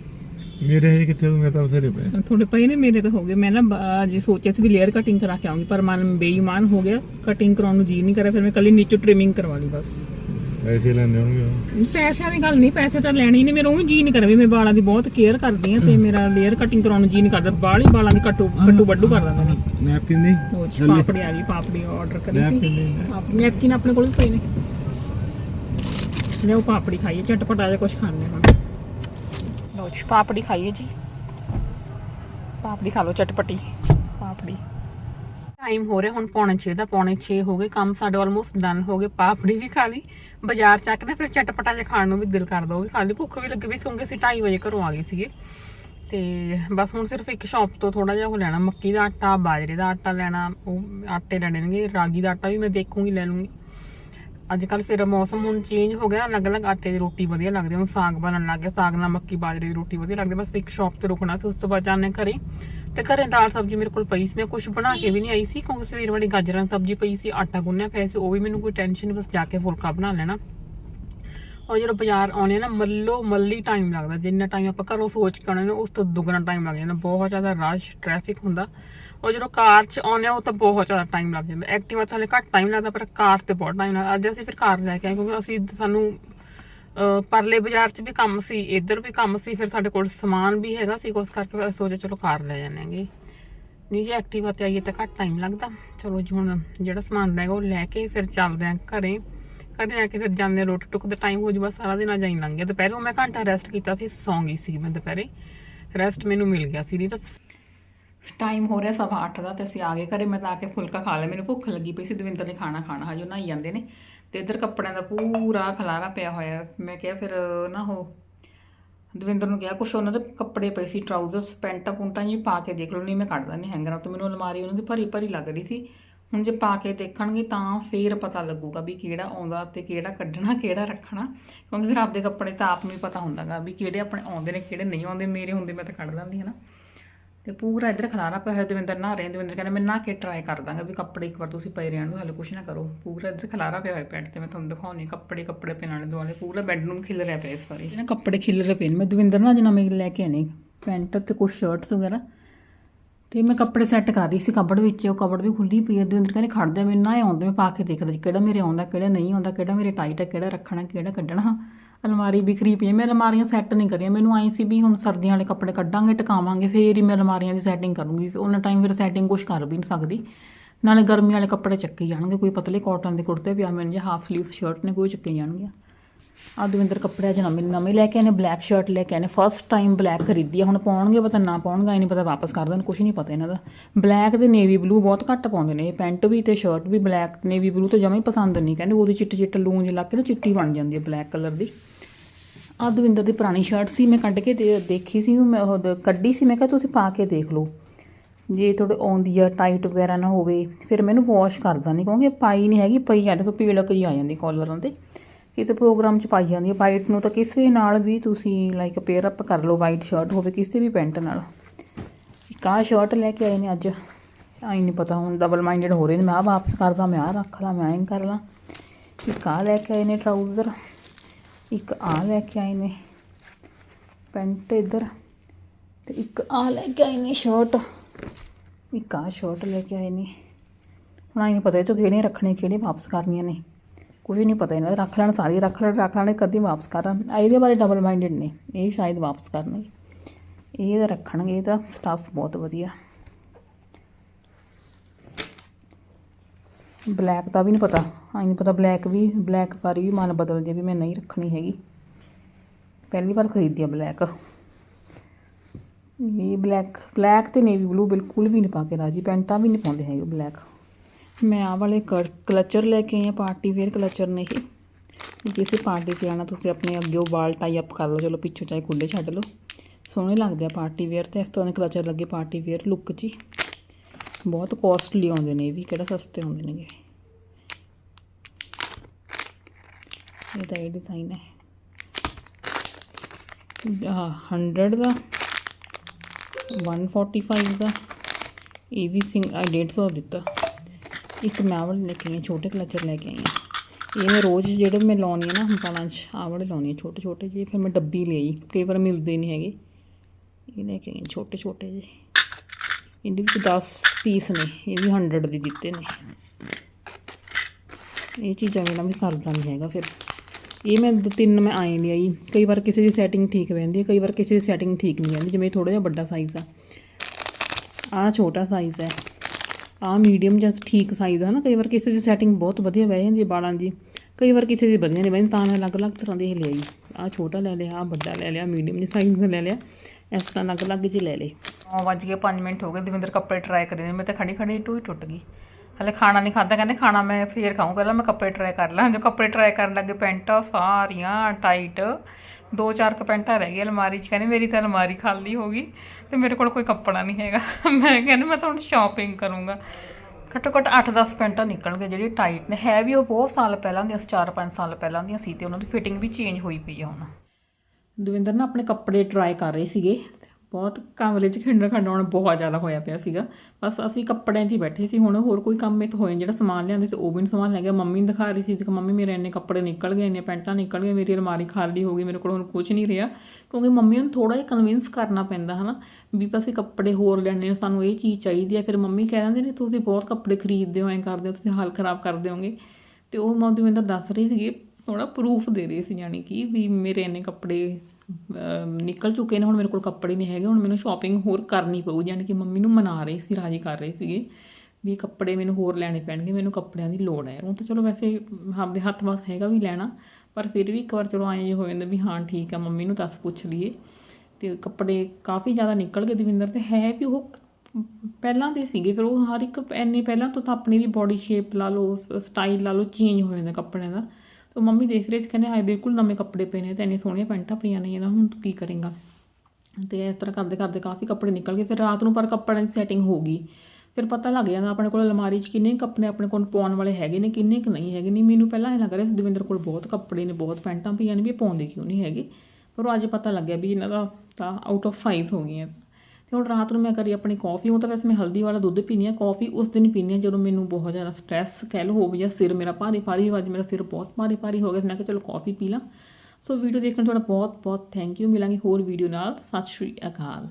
ਮੇਰੇ ਹਜੇ ਕਿੱਥੇ ਹੋ ਮੈਂ ਤਾਂ ਬਥੇਰੇ ਪਏ। ਤੁਹਾਡੇ ਪਏ ਨੇ ਮੇਰੇ ਤਾਂ ਹੋ ਗਏ। ਮੈਂ ਨਾ ਜੇ ਸੋਚਿਆ ਸੀ ਵੀ ਲੇਅਰ ਕਟਿੰਗ ਕਰਾ ਕੇ ਆਉਂਗੀ ਪਰ ਮਨ ਬੇਈਮਾਨ ਹੋ ਗਿਆ। ਕਟਿੰਗ ਕਰਾਉਣ ਨੂੰ ਜੀ ਨਹੀਂ ਕਰਿਆ ਫਿਰ ਮੈਂ ਕੱਲੀ ਨੀਚੋਂ ਟ੍ਰਿਮਿੰਗ ਕਰਵਾ ਲਈ ਬਸ। ਐਸੇ ਲੈਂਦੇ ਹੋਣਗੇ ਪੈਸਿਆਂ ਦੀ ਗੱਲ ਨਹੀਂ ਪੈਸੇ ਤਾਂ ਲੈਣੇ ਹੀ ਨਹੀਂ ਮੇਰਾ ਉਹ ਜੀ ਨਹੀਂ ਕਰਿਆ ਵੀ ਮੈਂ ਵਾਲਾਂ ਦੀ ਬਹੁਤ ਕੇਅਰ ਕਰਦੀ ਆ ਤੇ ਮੇਰਾ ਲੇਅਰ ਕਟਿੰਗ ਕਰਾਉਣ ਨੂੰ ਜੀ ਨਹੀਂ ਕਰਦਾ ਬਾਲ ਹੀ ਵਾਲਾਂ ਦੀ ਕੱਟੂ ਕੱਟੂ ਵੱਡੂ ਕਰ ਦਿੰਦਾ ਨੇ ਨੈਪਕਿਨ ਨਹੀਂ ਉਹ 'ਚ ਪਾਪੜੀ ਆ ਗਈ ਪਾਪੜੀ ਆਰਡਰ ਕਰੀ ਸੀ। ਨੈਪਕਿਨ ਨਹੀਂ। ਨੈਪਕਿਨ ਆਪਣੇ ਕੋਲ ਵੀ ਪਏ ਨੇ। ਲਿਓ ਪਾਪੜੀ ਖਾਈਏ ਚਟਪਟਾ ਜਿਹਾ ਕੁਝ ਖਾਣੇ ਹੁਣ। ਲਓ ਜੀ ਪਾਪੜੀ ਖਾਈਏ ਜੀ। ਪਾਪੜੀ ਖਾ ਲਓ ਚਟਪਟੀ ਪਾਪੜੀ। ਟਾਈਮ ਹੋ ਰਿਹਾ, ਹੁਣ ਪੌਣੇ 6 ਦਾ, ਪੌਣੇ 6 ਹੋ ਗਏ, ਕੰਮ ਸਾਡੇ ਆਲਮੋਸਟ ਡਨ ਹੋ ਗਏ, ਪਾਪੜੀ ਵੀ ਖਾ ਲਈ, ਬਾਜ਼ਾਰ ਚੱਕ ਕੇ ਫਿਰ ਚਟਪਟਾ ਜਿਹਾ ਖਾਣ ਨੂੰ ਵੀ ਦਿਲ ਕਰਦਾ, ਉਹ ਵੀ ਖਾ ਲਈ, ਭੁੱਖ ਵੀ ਲੱਗੀ ਵੀ ਸੌਂਗੇ ਸੀ 2:30 ਵਜੇ ਘਰੋਂ ਆ ਗਏ ਸੀਗੇ। ਤੇ ਬਸ ਹੁਣ ਸਿਰਫ ਇੱਕ ਸ਼ਾਪ ਤੋਂ ਥੋੜਾ ਜਿਹਾ ਉਹ ਲੈਣਾ, ਮੱਕੀ ਦਾ ਆਟਾ, ਬਾਜਰੇ ਦਾ ਆਟਾ ਲੈਣਾ, ਉਹ ਆਟੇ ਲੈਣੇ ਨੇਗੇ ਰਾਗੀ ਦਾ ਆਟਾ ਵੀ ਮੈਂ ਦੇਖੂੰਗੀ, ਲੈ ਲੂੰਗੀ। ਅੱਜ ਕੱਲ ਫਿਰ ਮੌਸਮ ਹੁਣ ਚੇਂਜ ਹੋ ਗਿਆ, ਅਲੱਗ-ਅਲੱਗ ਆਟੇ ਦੀ ਰੋਟੀ ਵਧੀਆ ਲੱਗਦੀ ਹੁਣ ਸਾਗ ਬਣਨ ਲੱਗ ਗਿਆ, ਸਾਗ ਨਾਲ ਮੱਕੀ, ਬਾਜਰੇ ਦੀ ਰੋਟੀ ਵਧੀਆ ਲੱਗਦੀ ਬਸ ਇੱਕ ਸ਼ਾਪ ਤੇ ਰੁਕਣਾ ਸੀ, ਉਸ ਤੋਂ ਬਾਅਦ ਜਾਣੇ ਘਰੇ। ਤੇ ਘਰੇ ਦਾਲ ਸਬਜ਼ੀ ਮੇਰੇ ਕੋਲ ਪਈ ਸੀ, ਮੈਂ ਕੁਝ ਬਣਾ ਕੇ ਵੀ ਨਹੀਂ ਆਈ ਸੀ, ਕਿਉਂਕਿ ਸਵੇਰ ਵਾਲੀ ਗਾਜਰਾਂ ਦੀ ਸਬਜ਼ੀ ਪਈ ਸੀ, ਆਟਾ ਗੁੰਨਿਆ ਪਿਆ ਸੀ, ਉਹ ਵੀ ਮੈਨੂੰ ਕੋਈ ਟੈਨਸ਼ਨ ਨਹੀਂ ਬਸ ਜਾ ਕੇ ਫੁਲਕਾ ਬਣਾ ਲੈਣਾ। ਔਰ ਜਦੋਂ ਬਾਜ਼ਾਰ ਆਉਣੇ ਨਾ, ਮੱਲੋ ਮੱਲੀ ਟਾਈਮ ਲੱਗਦਾ, ਜਿੰਨਾ ਟਾਈਮ ਆਪਾਂ ਘਰੋਂ ਸੋਚ ਕੇ ਆਉਣੇ ਨੇ, ਉਸ ਤੋਂ ਦੁੱਗਣਾ ਟਾਈਮ ਲੱਗ ਜਾਂਦਾ, ਬਹੁਤ ਜ਼ਿਆਦਾ ਰਸ਼ ਟ੍ਰੈਫਿਕ ਹੁੰਦਾ। ਔਰ ਜਦੋਂ ਕਾਰ 'ਚ ਆਉਣੇ ਆ, ਉਹ ਤਾਂ ਬਹੁਤ ਜ਼ਿਆਦਾ ਟਾਈਮ ਲੱਗ ਜਾਂਦਾ ਐਕਟਿਵਾ ਥੱਲੇ ਘੱਟ ਟਾਈਮ ਲੱਗਦਾ, ਪਰ ਕਾਰ ਤੇ ਬਹੁਤ ਟਾਈਮ ਲੱਗਦਾ, ਅੱਜ ਅਸੀਂ ਫਿਰ ਕਾਰ ਲੈ ਕੇ ਆਏ, ਕਿਉਂਕਿ ਅਸੀਂ ਸਾਨੂੰ ਪਰਲੇ ਬਾਜ਼ਾਰ 'ਚ ਵੀ ਕੰਮ ਸੀ, ਇੱਧਰ ਵੀ ਕੰਮ ਸੀ, ਫਿਰ ਸਾਡੇ ਕੋਲ ਸਮਾਨ ਵੀ ਹੈਗਾ ਸੀ, ਉਸ ਕਰਕੇ ਫਿਰ ਸੋਚਿਆ ਚਲੋ ਕਾਰ ਲੈ ਜਾਣਾਂਗੇ ਨਹੀਂ ਜੇ, ਐਕਟਿਵਾ ਤੇ ਆਈਏ ਤਾਂ ਘੱਟ ਟਾਈਮ ਲੱਗਦਾ। ਚਲੋ ਜੀ, ਹੁਣ ਜਿਹੜਾ ਸਮਾਨ ਰਹੇਗਾ ਉਹ ਲੈ ਕੇ ਫਿਰ ਚੱਲਦੇ ਆਂ ਘਰੇ। ਘਰੇ ਆ ਕੇ ਫਿਰ ਜਾਂਦੇ ਰੋਟੀ ਟੁੱਕ ਦਾ ਟਾਈਮ ਹੋ ਜੂਗਾ, ਸਾਰਾ ਦਿਨ ਆ ਜਾਈ ਲੰਘ ਗਿਆ। ਦੁਪਹਿਰੋਂ ਮੈਂ ਘੰਟਾ ਰੈਸਟ ਕੀਤਾ ਸੀ ਸੌਂ ਗਈ ਸੀ ਮੈਂ ਦੁਪਹਿਰੇ। ਰੈਸਟ ਮੈਨੂੰ ਮਿਲ ਗਿਆ ਸੀ, ਨਹੀਂ ਤਾਂ ਟਾਈਮ ਹੋ ਰਿਹਾ ਸਵਾ 8 ਦਾ ਤੇ ਅਸੀਂ ਆ ਗਏ ਘਰੇ, ਮੈਂ ਤਾਂ ਆ ਕੇ ਫੁਲਕਾ ਖਾ ਲਿਆ। ਮੈਨੂੰ ਭੁੱਖ ਲੱਗੀ ਪਈ ਸੀ, ਦਵਿੰਦਰ ਨੇ ਖਾਣਾ ਖਾਣਾ, ਹਜੇ ਉਹ ਨਹਾਈ ਜਾਂਦੇ ਨੇ। ਤੇ ਇੱਧਰ ਕੱਪੜਿਆਂ ਦਾ ਪੂਰਾ ਖਲਾਰਾ ਪਿਆ ਹੋਇਆ ਮੈਂ ਕਿਹਾ ਫਿਰ ਨਾ ਉਹ ਦਵਿੰਦਰ ਨੂੰ ਕਿਹਾ, ਕੁਛ ਉਹਨਾਂ ਦੇ ਕੱਪੜੇ ਪਏ ਸੀ ਟਰਾਊਜ਼ਰਸ ਪੈਂਟਾਂ ਪੁੰਟਾਂ ਜੀ ਪਾ ਕੇ ਦੇਖ ਲਓ, ਨਹੀਂ ਮੈਂ ਕੱਢਦਾ ਨਹੀਂ ਹੈਂਗਰਾਂ ਤੋਂ ਮੈਨੂੰ ਅਲਮਾਰੀ ਉਹਨਾਂ ਦੀ ਭਰੀ ਭਰੀ ਲੱਗ ਰਹੀ ਸੀ। ਹੁਣ ਜੇ ਪਾ ਕੇ ਦੇਖਣਗੇ ਤਾਂ ਫੇਰ ਪਤਾ ਲੱਗੂਗਾ ਵੀ ਕਿਹੜਾ ਆਉਂਦਾ ਤੇ ਕਿਹੜਾ ਕੱਢਣਾ, ਕਿਹੜਾ ਰੱਖਣਾ। ਕਿਉਂਕਿ ਫਿਰ ਆਪਦੇ ਕੱਪੜੇ ਤਾਂ ਆਪ ਨੂੰ ਹੀ ਪਤਾ ਹੁੰਦਾਗਾ ਵੀ ਕਿਹੜੇ ਆਪਣੇ ਆਉਂਦੇ ਨੇ, ਕਿਹੜੇ ਨਹੀਂ ਆਉਂਦੇ, ਮੇਰੇ ਹੁੰਦੇ ਮੈਂ ਤਾਂ ਕੱਢ ਲੈਂਦੀ ਹਾਂ ਨਾ। ਤੇ ਪੂਰਾ ਇੱਧਰ ਖਲਾਰਾ ਪਿਆ ਹੋਇਆ ਦਵਿੰਦਰ ਨਹਾ ਰਹੇ, ਦਵਿੰਦਰ ਕਹਿੰਦਾ ਮੈਂ ਨਹਾ ਕੇ ਟਰਾਈ ਕਰ ਦਾਂਗਾ ਵੀ ਕੱਪੜੇ ਇੱਕ ਵਾਰ ਤੁਸੀਂ ਪਏ ਰਹਿਣ ਦਿਓ, ਹਲੇ ਕੁਛ ਨਾ ਕਰੋ। ਪੂਰਾ ਇੱਧਰ ਖਲਾਰਾ ਪਿਆ ਹੋਇਆ ਬੈੱਡ ਤੇ, ਮੈਂ ਤੁਹਾਨੂੰ ਦਿਖਾਉਣੀ ਕੱਪੜੇ ਕੱਪੜੇ ਪਏ ਨਾਲੇ ਦੁਆਲੇ, ਪੂਰਾ ਬੈੱਡਰੂਮ ਖਿਲ ਰਿਹਾ ਪਿਆ ਇਸ ਵਾਰੀ। ਇਹਨਾਂ ਕੱਪੜੇ ਖਿਲ ਰਹੇ ਪਏ ਨੇ। ਮੈਂ ਦਵਿੰਦਰ ਨਾਲ ਜਨਾ ਮੈਂ ਲੈ ਕੇ ਆਨੇ ਪੈਂਟ ਤੇ ਕੁਛ ਸ਼ਰਟਸ ਵਗੈਰਾ। ਤੇ ਮੈਂ ਕੱਪੜੇ ਸੈੱਟ ਕਰ ਰਹੀ ਸੀ ਕਬੜ ਵਿੱਚ, ਉਹ ਕਬੜ ਵੀ ਖੁੱਲੀ ਪਈ ਹੈ। ਦਵਿੰਦਰ ਕਹਿੰਦੇ ਖੜਦੇ ਜਾ ਮੈਨੂੰ ਨਾ ਇਹ ਆਉਂਦੇ, ਮੈਂ ਪਾ ਕੇ ਦੇਖਦਾ ਜੀ, ਕਿਹੜਾ ਮੇਰੇ ਆਉਂਦਾ, ਕਿਹੜਾ ਨਹੀਂ ਆਉਂਦਾ, ਕਿਹੜਾ ਮੇਰੇ ਟਾਈਟ ਹੈ, ਕਿਹੜਾ ਰੱਖਣਾ, ਕਿਹੜਾ ਕੱਢਣਾ। ਅਲਮਾਰੀ ਵਿਖਰੀ ਪਈ ਹੈ। ਮੈਂ ਅਲਮਾਰੀਆਂ ਸੈੱਟ ਨਹੀਂ ਕਰੀਆਂ। ਮੈਨੂੰ ਆਈ ਸੀ ਵੀ ਹੁਣ ਸਰਦੀਆਂ ਵਾਲੇ ਕੱਪੜੇ ਕੱਢਾਂਗੇ, ਟਿਕਾਵਾਂਗੇ, ਫੇਰ ਹੀ ਮੈਂ ਅਲਮਾਰੀਆਂ ਦੀ ਸੈਟਿੰਗ ਕਰੂੰਗੀ। ਉਹਨਾਂ ਟਾਈਮ ਫਿਰ ਸੈਟਿੰਗ ਕੁਛ ਕਰ ਵੀ ਨਹੀਂ ਸਕਦੀ। ਨਾਲੇ ਗਰਮੀ ਵਾਲੇ ਕੱਪੜੇ ਚੱਕੇ ਜਾਣਗੇ। ਕੋਈ ਪਤਲੇ ਕਾਟਨ ਦੇ ਕੁੜਤੇ, ਪਜਾਮੇ ਮੈਨੂੰ ਜਾਂ ਹਾਫ ਸਲੀਵ ਸ਼ਰਟ ਨੇ, ਕੋਈ ਚੱਕੇ ਜਾਣਗੇ। ਆ ਦਵਿੰਦਰ ਕੱਪੜੇ ਅੱਜ ਨਵੇਂ ਨਵੇਂ ਲੈ ਕੇ ਆਨੇ ਬਲੈਕ ਸ਼ਰਟ ਲੈ ਕੇ ਆਨੇ ਫਸਟ ਟਾਈਮ ਬਲੈਕ ਖਰੀਦੀ ਆ। ਹੁਣ ਪਾਉਣਗੇ ਪਤਾ ਨਾ ਪਾਉਣਗੇ ਨਹੀਂ ਪਤਾ ਵਾਪਸ ਕਰ ਦੇਣ ਕੁਝ ਨਹੀਂ ਪਤਾ ਇਹਨਾਂ ਦਾ। ਬਲੈਕ ਤੇ ਨੇਵੀ ਬਲੂ ਬਹੁਤ ਘੱਟ ਪਾਉਂਦੇ ਨੇ। ਇਹ ਪੈਂਟ ਵੀ ਤੇ ਸ਼ਰਟ ਵੀ ਬਲੈਕ ਨੇਵੀ ਬਲੂ ਤਾਂ ਜਮਾਂ ਹੀ ਪਸੰਦ ਨਹੀਂ। ਕਹਿੰਦੇ ਉਹਦੀ ਚਿੱਟ ਚਿੱਟ ਲੂਣ ਲੱਗ ਕੇ ਨਾ ਚਿੱਟੀ ਬਣ ਜਾਂਦੀ ਹੈ ਬਲੈਕ ਕਲਰ ਦੀ। ਆ ਦਵਿੰਦਰ ਦੀ ਪੁਰਾਣੀ ਸ਼ਰਟ ਸੀ, ਮੈਂ ਕੱਢ ਕੇ ਦੇ- ਦੇਖੀ ਸੀ, ਮੈਂ ਉਹ ਕੱਢੀ ਸੀ, ਮੈਂ ਕਿਹਾ ਤੁਸੀਂ ਪਾ ਕੇ ਦੇਖ ਲਓ। ਜੇ ਤੁਹਾਡੇ ਆਉਂਦੀ ਆ ਟਾਈਟ ਵਗੈਰਾ ਨਾ ਹੋਵੇ, ਫਿਰ ਮੈਨੂੰ ਵਾਸ਼ ਕਰਦਾ ਨਹੀਂ ਕਿਉਂਕਿ ਪਾਈ ਨਹੀਂ ਹੈਗੀ, ਪਈ ਆ, ਦੇਖੋ ਪੀਲਕ ਜੀ ਆ ਜਾਂਦੀ ਕਾਲਰਾਂ ਤੇ ਕਿਸੇ ਪ੍ਰੋਗਰਾਮ 'ਚ ਪਾਈ ਜਾਂਦੀ ਹੈ ਵਾਈਟ ਨੂੰ ਤਾਂ ਕਿਸੇ ਨਾਲ ਵੀ ਤੁਸੀਂ ਲਾਈਕ ਪੇਅਰ ਅਪ ਕਰ ਲਓ ਵਾਈਟ ਸ਼ਰਟ ਹੋਵੇ, ਕਿਸੇ ਵੀ ਪੈਂਟ ਨਾਲ। ਇੱਕ ਆਹ ਸ਼ਰਟ ਲੈ ਕੇ ਆਏ ਨੇ ਅੱਜ। ਆਈ ਨਹੀਂ ਪਤਾ, ਹੁਣ ਡਬਲ ਮਾਈਂਡਡ ਹੋ ਰਹੇ ਨੇ, ਮੈਂ ਆ ਵਾਪਸ ਕਰਦਾ ਮੈਂ ਆ ਰੱਖ ਲਾਂ, ਮੈਂ ਐਂ ਕਰ ਲਾਂ। ਇੱਕ ਆਹ ਲੈ ਕੇ ਆਏ ਨੇ ਟਰਾਊਜ਼ਰ ਇੱਕ ਆ ਲੈ ਕੇ ਆਏ ਨੇ, ਪੈਂਟ ਇੱਧਰ, ਤੇ ਇੱਕ ਆ ਲੈ ਕੇ ਆਏ ਨੇ ਸ਼ਰਟ, ਇੱਕ ਆ ਸ਼ਰਟ ਲੈ ਕੇ ਆਏ ਨੇ। ਹੁਣ ਆਈ ਨਹੀਂ ਪਤਾ ਇਹ ਚੋਂ ਕਿਹੜੇ ਰੱਖਣੇ ਕਿਹੜੇ ਵਾਪਸ ਕਰਨੀਆਂ ਨੇ। ਕੁਝ ਨਹੀਂ ਪਤਾ ਇਹਨਾਂ ਰੱਖ ਲੈਣ ਸਾਰੇ, ਰੱਖ ਲੈਣ ਰੱਖ ਲੈਣ ਕਦੀ ਵਾਪਸ ਕਰਨ ਇਹਦੇ ਬਾਰੇ ਡਬਲ ਮਾਈਂਡਡ ਨੇ, ਇਹ ਸ਼ਾਇਦ ਵਾਪਸ ਕਰਨਗੇ। ਇਹ ਤਾਂ ਰੱਖਣਗੇ ਇਹਦਾ ਸਟਾਫ ਬਹੁਤ ਵਧੀਆ। ਬਲੈਕ ਦਾ ਵੀ ਨਹੀਂ ਪਤਾ। ਆਈ ਨਹੀਂ ਪਤਾ ਬਲੈਕ ਵੀ ਬਲੈਕ ਵਾਰੀ ਵੀ ਮਨ ਬਦਲ ਜੇ ਵੀ ਮੈਂ ਨਹੀਂ ਰੱਖਣੀ ਹੈਗੀ। ਪਹਿਲੀ ਵਾਰ ਖਰੀਦੀ ਆ ਬਲੈਕ ਇਹ ਬਲੈਕ ਬਲੈਕ ਤੇ ਨੇਵੀ ਬਲੂ ਬਿਲਕੁਲ ਵੀ ਨਹੀਂ ਪਾ ਕੇ ਰਾਜੀ, ਪੈਂਟਾਂ ਵੀ ਨਹੀਂ ਪਾਉਂਦੇ ਹੈਗੇ ਬਲੈਕ ਮੈਂ ਆਹ ਵਾਲੇ ਕਲਚਰ ਲੈ ਕੇ ਆਈ ਹਾਂ, ਪਾਰਟੀ ਵੇਅਰ ਕਲਚਰ ਨੇ ਇਹ। ਕਿਸੇ ਪਾਰਟੀ 'ਤੇ ਆਣਾ ਤੁਸੀਂ ਆਪਣੇ ਅੱਗੇ ਉਹ ਵਾਲ ਟਾਈ ਅਪ ਕਰ ਲਓ, ਚਲੋ ਪਿੱਛੋਂ ਚਾਹੇ ਖੁੱਲੇ ਛੱਡ ਲਓ। ਸੋਹਣੇ ਲੱਗਦੇ ਆ ਪਾਰਟੀ ਵੇਅਰ ਤੇ, ਇਸ ਤਰ੍ਹਾਂ ਦੇ ਕਲਚਰ ਲੱਗੇ ਪਾਰਟੀ ਵੇਅਰ ਲੁੱਕ 'ਚ ਹੀ। ਬਹੁਤ ਕੋਸਟਲੀ ਆਉਂਦੇ ਨੇ ਇਹ ਵੀ, ਕਿਹੜਾ ਸਸਤੇ ਆਉਂਦੇ ਨੇਗੇ। ਇਹ ਤਾਂ ਇਹ ਡਿਜ਼ਾਈਨ ਹੈ। ਆਹ 100 ਦਾ 145 ਦਾ ਇਹ ਵੀ ਸਿੰਗ 150 ਦਿੱਤਾ। ਇੱਕ ਮੈਂ ਆਹ ਵਾਲੇ ਲੈ ਕੇ ਆਈ ਹਾਂ, ਛੋਟੇ ਕਲਚਰ ਲੈ ਕੇ ਆਈ ਹਾਂ। ਇਹ ਮੈਂ ਰੋਜ਼ ਜਿਹੜੇ ਮੈਂ ਲਾਉਣੀ ਆ ਨਾ ਬਾਲਾਂ 'ਚ ਆਹ ਵਾਲੇ ਲਾਉਣੀ ਆ ਛੋਟੇ ਛੋਟੇ ਜਿਹੇ ਫਿਰ ਮੈਂ ਡੱਬੀ ਲਈ ਕਈ ਵਾਰ ਮਿਲਦੇ ਨਹੀਂ ਹੈਗੇ। ਇਹ ਲੈ ਕੇ ਆਈ ਛੋਟੇ ਛੋਟੇ ਜਿਹੇ। ਇਹਦੇ ਵਿੱਚ 10 ਪੀਸ ਨੇ ਇਹ ਵੀ 100 ਦੇ ਦਿੱਤੇ ਨੇ। ਇਹ ਚੀਜ਼ਾਂ ਮੇਰਾ ਵੀ ਸਰਦਾ ਨਹੀਂ ਹੈਗਾ ਫਿਰ। ਇਹ ਮੈਂ ਦੋ ਤਿੰਨ ਮੈਂ ਆਏ ਨਹੀਂ ਆਈ। ਕਈ ਵਾਰ ਕਿਸੇ ਦੀ ਸੈਟਿੰਗ ਠੀਕ ਰਹਿੰਦੀ ਹੈ, ਕਈ ਵਾਰ ਕਿਸੇ ਦੀ ਸੈਟਿੰਗ ਠੀਕ ਨਹੀਂ ਰਹਿੰਦੀ। ਜਿਵੇਂ ਥੋੜਾ ਜਿਹਾ ਵੱਡਾ ਸਾਈਜ਼ ਆ। ਆਹ ਛੋਟਾ ਸਾਈਜ਼ ਹੈ। ਆਹ ਮੀਡੀਅਮ ਜਾਂ ਠੀਕ ਸਾਈਜ਼ ਹੈ ਨਾ ਕਈ ਵਾਰ ਕਿਸੇ ਦੀ ਸੈਟਿੰਗ ਬਹੁਤ ਵਧੀਆ ਬਹਿ ਜਾਂਦੀ ਹੈ ਵਾਲਾਂ ਦੀ। ਕਈ ਵਾਰ ਕਿਸੇ ਦੀ ਵਧੀਆ ਨਹੀਂ ਬਣੀ ਤਾਂ ਮੈਂ ਅਲੱਗ-ਅਲੱਗ ਤਰ੍ਹਾਂ ਦੇ ਇਹ ਲਿਆਈ। ਆ ਛੋਟਾ ਲੈ ਲਿਆ ਆ ਵੱਡਾ ਲੈ ਲਿਆ ਮੀਡੀਅਮ ਜਿਹੇ ਸਾਈਜ਼ ਦਾ ਲੈ ਲਿਆ। ਇਸ ਤਰ੍ਹਾਂ ਅਲੱਗ-ਅਲੱਗ ਜਿਹੇ ਲੈ ਲਏ। 9 ਵੱਜ ਗਏ 5 ਮਿੰਟ ਹੋ ਗਏ। ਦਵਿੰਦਰ ਕੱਪੜੇ ਟਰਾਈ ਕਰੇ ਮੈਂ ਤਾਂ ਖੜੀ ਖੜੀ ਟੂਈ ਟੁੱਟ ਗਈ। ਹਲੇ ਖਾਣਾ ਨਹੀਂ ਖਾਦਾ ਕਹਿੰਦੇ ਖਾਣਾ ਮੈਂ ਫੇਰ ਖਾਊਂ, ਪਹਿਲਾਂ ਮੈਂ ਕੱਪੜੇ ਟਰਾਈ ਕਰ ਲਾਂ। ਜੋ ਕੱਪੜੇ ਟਰਾਈ ਕਰਨ ਲੱਗੇ ਪੈਂਟਾਂ ਸਾਰੀਆਂ ਟਾਈਟ ਦੋ ਚਾਰ ਕੁ ਪੈਂਟਾਂ ਰਹਿ ਗਈਆਂ ਅਲਮਾਰੀ 'ਚ, ਕਹਿੰਦੇ ਮੇਰੀ ਤਾਂ ਅਲਮਾਰੀ ਖਾਲੀ ਹੋ ਗਈ ਤੇ ਮੇਰੇ ਕੋਲ ਕੋਈ ਕੱਪੜਾ ਨਹੀਂ ਹੈਗਾ। [LAUGHS] ਮੈਂ ਕਹਿੰਦਾ ਮੈਂ ਤਾਂ ਹੁਣ ਸ਼ਾਪਿੰਗ ਕਰੂੰਗਾ। ਘੱਟੋ ਘੱਟ 8-10 ਪੈਂਟਾਂ ਨਿਕਲ ਗਏ ਜਿਹੜੀ ਟਾਈਟ ਨੇ। ਹੈ ਵੀ ਉਹ ਬਹੁਤ ਸਾਲ ਪਹਿਲਾਂ ਦੀਆਂ 4-5 ਸਾਲ ਪਹਿਲਾਂ ਦੀਆਂ ਸੀ ਤੇ ਉਹਨਾਂ ਦੀ ਫਿਟਿੰਗ ਵੀ ਚੇਂਜ ਹੋਈ ਪਈ ਆ ਹੁਣ। ਦਵਿੰਦਰ ਨਾ ਆਪਣੇ ਕੱਪੜੇ ਟਰਾਈ ਕਰ ਰਹੇ ਸੀਗੇ। ਬਹੁਤ ਕਮਰੇ 'ਚ ਖਿੰਡਰ ਖੰਡਾਉਣ ਬਹੁਤ ਜ਼ਿਆਦਾ ਹੋਇਆ ਪਿਆ ਸੀਗਾ। ਬਸ ਅਸੀਂ ਕੱਪੜਿਆਂ 'ਚ ਹੀ ਬੈਠੇ ਸੀ, ਹੁਣ ਹੋਰ ਕੋਈ ਕੰਮ ਇੱਥੇ ਹੋਏ ਜਿਹੜਾ ਸਮਾਨ ਲਿਆਂਦੇ ਸੀ ਉਹ ਵੀ ਨਹੀਂ ਸਮਾਨ ਲੈ ਗਿਆ ਮੰਮੀ ਨੂੰ ਦਿਖਾ ਰਹੀ ਸੀ ਕਿ ਮੰਮੀ ਮੇਰੇ ਇੰਨੇ ਕੱਪੜੇ ਨਿਕਲ ਗਏ ਇੰਨੇ ਪੈਂਟਾਂ ਨਿਕਲ ਗਏ ਮੇਰੀ ਅਲਮਾਰੀ ਖਾਲੀ ਹੋ ਗਈ, ਮੇਰੇ ਕੋਲ ਹੁਣ ਕੁਝ ਨਹੀਂ ਰਿਹਾ। ਕਿਉਂਕਿ ਮੰਮੀ ਨੂੰ ਥੋੜਾ ਜਿਹਾ ਕਨਵਿੰਸ ਕਰਨਾ ਪੈਂਦਾ, ਹਨਾ, ਵੀ ਬਸ ਅਸੀਂ ਕੱਪੜੇ ਹੋਰ ਲੈਣੇ ਨੇ, ਸਾਨੂੰ ਇਹ ਚੀਜ਼ ਚਾਹੀਦੀ ਹੈ ਫਿਰ ਮੰਮੀ ਕਹਿ ਦਿੰਦੇ ਨੇ, ਤੁਸੀਂ ਬਹੁਤ ਕੱਪੜੇ ਖਰੀਦਦੇ ਹੋ, ਐਂ ਕਰਦੇ ਹੋ, ਤੁਸੀਂ ਹਾਲ ਖਰਾਬ ਕਰ ਦਿਓਗੇ ਤੇ ਉਹ ਮੈਂ ਉਹਦੀ ਦਵਿੰਦਰ ਦੱਸ ਰਹੀ ਸੀਗੀ ਥੋੜਾ ਪ੍ਰੂਫ ਦੇ ਰਹੇ ਸੀ ਯਾਨੀ ਕਿ ਵੀ ਮੇਰੇ ਇੰਨੇ ਕੱਪੜੇ ਨਿਕਲ ਚੁੱਕੇ ਨੇ, ਹੁਣ ਮੇਰੇ ਕੋਲ ਕੱਪੜੇ ਨਹੀਂ ਹੈਗੇ, ਹੁਣ ਮੈਨੂੰ ਸ਼ਾਪਿੰਗ ਹੋਰ ਕਰਨੀ ਪਊ ਯਾਨੀ ਕਿ ਮੰਮੀ ਨੂੰ ਮਨਾ ਰਹੇ ਸੀ, ਰਾਜੀ ਕਰ ਰਹੇ ਸੀਗੇ ਵੀ ਕੱਪੜੇ ਮੈਨੂੰ ਹੋਰ ਲੈਣੇ ਪੈਣਗੇ, ਮੈਨੂੰ ਕੱਪੜਿਆਂ ਦੀ ਲੋੜ ਹੈ। ਉਹ ਤਾਂ ਚਲੋ ਵੈਸੇ ਆਪਦੇ ਹੱਥ ਵਾਸ ਹੈਗਾ ਵੀ ਲੈਣਾ, ਪਰ ਫਿਰ ਵੀ ਇੱਕ ਵਾਰ ਚਲੋ ਐਂ ਜੇ ਹੋ ਜਾਂਦਾ ਵੀ ਹਾਂ, ਠੀਕ ਆ ਮੰਮੀ ਨੂੰ ਦੱਸ ਪੁੱਛ ਲਈਏ। ਤੇ ਕੱਪੜੇ ਕਾਫੀ ਜ਼ਿਆਦਾ ਨਿਕਲ ਗਏ ਦਵਿੰਦਰ, ਤੇ ਹੈ ਵੀ ਉਹ ਪਹਿਲਾਂ ਦੇ ਸੀਗੇ, ਫਿਰ ਉਹ ਹਰ ਇੱਕ ਇੰਨੇ ਪਹਿਲਾਂ ਤੋਂ ਤਾਂ ਆਪਣੀ ਵੀ ਬੋਡੀ ਸ਼ੇਪ ਲਾ ਲਓ ਸਟਾਈਲ ਲਾ ਲਓ ਚੇਂਜ ਹੋ ਜਾਂਦਾ ਕੱਪੜਿਆਂ ਦਾ। ਤੇ ਮੰਮੀ ਦੇਖ ਰਹੇ ਸੀ, ਕਹਿੰਦੇ ਹਾਏ ਬਿਲਕੁਲ ਨਵੇਂ ਕੱਪੜੇ ਪਏ ਨੇ ਤੇ ਇੰਨੀ ਸੋਹਣੀਆਂ ਪੈਂਟਾਂ ਪਈਆਂ ਨੇ ਇਹਨਾਂ ਹੁਣ ਤੂੰ ਕੀ ਕਰੇਂਗਾ? ਤੇ ਇਸ ਤਰ੍ਹਾਂ ਕਰਦੇ ਕਰਦੇ ਕਾਫੀ ਕੱਪੜੇ ਨਿਕਲ ਗਏ, ਫਿਰ ਰਾਤ ਨੂੰ ਪਰ ਕੱਪੜਿਆਂ ਦੀ ਸੈਟਿੰਗ ਹੋ ਗਈ। ਫਿਰ ਪਤਾ ਲੱਗ ਜਾਂਦਾ ਆਪਣੇ ਕੋਲ ਅਲਮਾਰੀ 'ਚ ਕਿੰਨੇ ਕੱਪੜੇ ਆਪਣੇ ਕੋਲ ਪਾਉਣ ਵਾਲੇ ਹੈਗੇ ਨੇ, ਕਿੰਨੇ ਕੁ ਨਹੀਂ ਹੈਗੇ। ਨਹੀਂ, ਮੈਨੂੰ ਪਹਿਲਾਂ ਇਹ ਲੱਗ ਰਿਹਾ ਸੀ ਦਵਿੰਦਰ ਕੋਲ ਬਹੁਤ ਕੱਪੜੇ ਨੇ, ਬਹੁਤ ਪੈਂਟਾਂ ਪਈਆਂ ਨੇ, ਵੀ ਇਹ ਪਾਉਂਦੇ ਕਿਉਂ ਨਹੀਂ ਹੈਗੇ? ਪਰ ਉਹ ਅੱਜ ਪਤਾ ਲੱਗਿਆ ਵੀ ਇਹਨਾਂ ਦਾ ਤਾਂ ਆਊਟ ਆਫ ਸਾਈਜ਼ ਹੋ ਗਈਆਂ। ਤੇ ਹੁਣ ਰਾਤ ਨੂੰ ਮੈਂ ਕਰੀ ਆਪਣੀ ਕਾਫੀ ਉਹ ਤਾਂ ਵੈਸੇ ਮੈਂ ਹਲਦੀ ਵਾਲਾ ਦੁੱਧ ਪੀਂਦੀ ਆ ਕਾਫੀ ਉਸ ਦਿਨ ਪੀਂਦੀ ਆ ਜਦੋਂ ਮੈਨੂੰ ਬਹੁਤ ਜ਼ਿਆਦਾ ਸਟ੍ਰੈਸ ਕਹਿ ਲਓ ਹੋਵੇ ਜਾਂ ਸਿਰ ਮੇਰਾ ਭਾਰੀ ਭਾਰੀ ਹੋ, ਅੱਜ ਮੇਰਾ ਸਿਰ ਬਹੁਤ ਭਾਰੀ ਭਾਰੀ ਹੋ ਗਿਆ, ਮੈਂ ਕਿਹਾ ਚਲੋ ਕਾਫੀ ਪੀ ਲਾਂ। ਸੋ ਵੀਡੀਓ ਦੇਖਣ ਤੁਹਾਡਾ ਬਹੁਤ ਬਹੁਤ ਥੈਂਕ ਯੂ ਮਿਲਾਂਗੇ ਹੋਰ ਵੀਡੀਓ ਨਾਲ। ਸਤਿ ਸ਼੍ਰੀ ਅਕਾਲ।